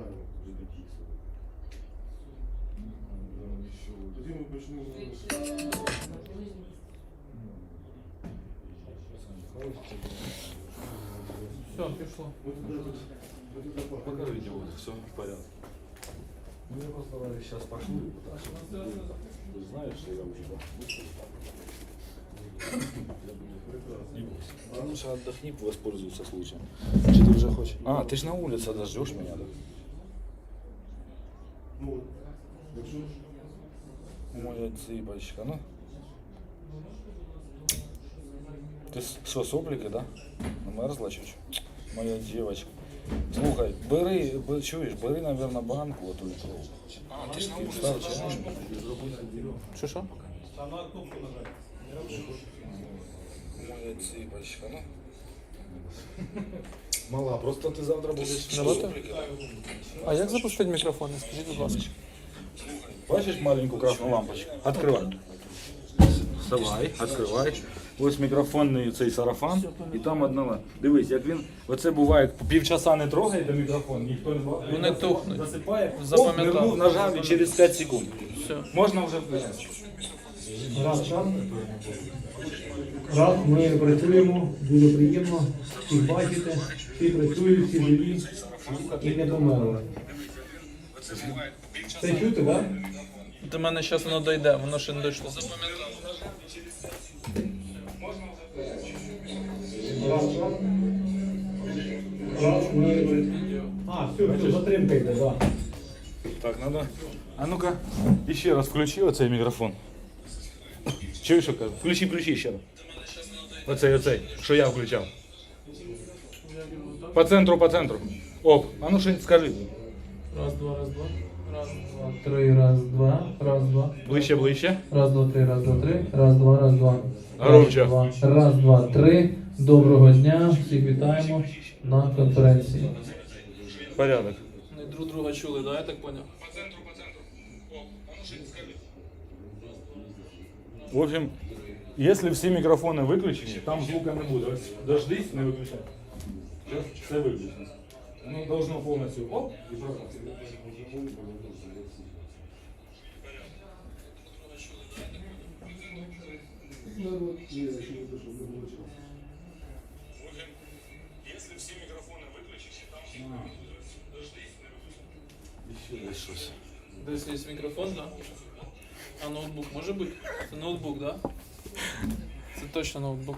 Маємо збитісово. Тоді ми почнемо. Все, пішло. Пока видео, все в порядке. Ну, просто говорю, сейчас пошли. ты знаешь, что я уже А лучше отдохни, воспользуйся случаем. Что ты уже хочешь? А, ты же на улице дождешь меня, да? Моя цыпочка, ну. Ти с- що, сопліки, да? Намерзла чуть? Моя девочка. Слухай, бери, б- чуєш, бери, наверное, банку оту літрову. А, ти ж на став чай. Що що? Моя цыпочка, ну. Мала, просто ти завтра будеш. А як запустити мікрофон? Скажіть, будь ласка. Бачиш маленьку красну лампочку? Откривай. Вставай, відкривай. Ось мікрофонний цей сарафан, і там одна лампа. Дивись, як він. Оце буває, півчаса не трогаєте мікрофон, ніхто не ба- Вони тухнуть. засипає, Запам'ятав. оп, нирнув, нажав і через 5 секунд. Все. Можна вже вперед. Раз, раз. Раз, ми працюємо, дуже приємно. Всіх бачите, всі працюють, всі живі і не померли. Це чути, так? До мене зараз воно дойде, воно ще не дійшло. Раз, раз. Раз, ми працюємо. А, все, все, затримка йде, так. Так, надо. А ну-ка, ще раз включи оцей мікрофон. Чуєш, що кажу? Включи, включи ще раз. Оцей, оцей, що я включав. По центру, по центру. Оп, а ну що скажи. Раз, два, раз, два. Раз, два. Три, раз, два, раз, два. Ближче, ближче. Раз, два, три, раз, два, три. Раз, два, раз, два. Громче. Раз, два, раз, два, три. Доброго дня. Всіх вітаємо на конференції. Порядок. Вони друг друга чули, да, я так поняв? В общем, если всі мікрофони виключені, там звука не буде. Дождись, не виключай. Зараз все виключено. Ну, должно повністю оп і пропасти. Народ є, якщо не те, щоб не було часу. Если всі мікрофони виключені, там дождись, не виключай. Ще десь щось. Десь є мікрофон, да? А ноутбук може бути? Це ноутбук, да? Це точно ноутбук.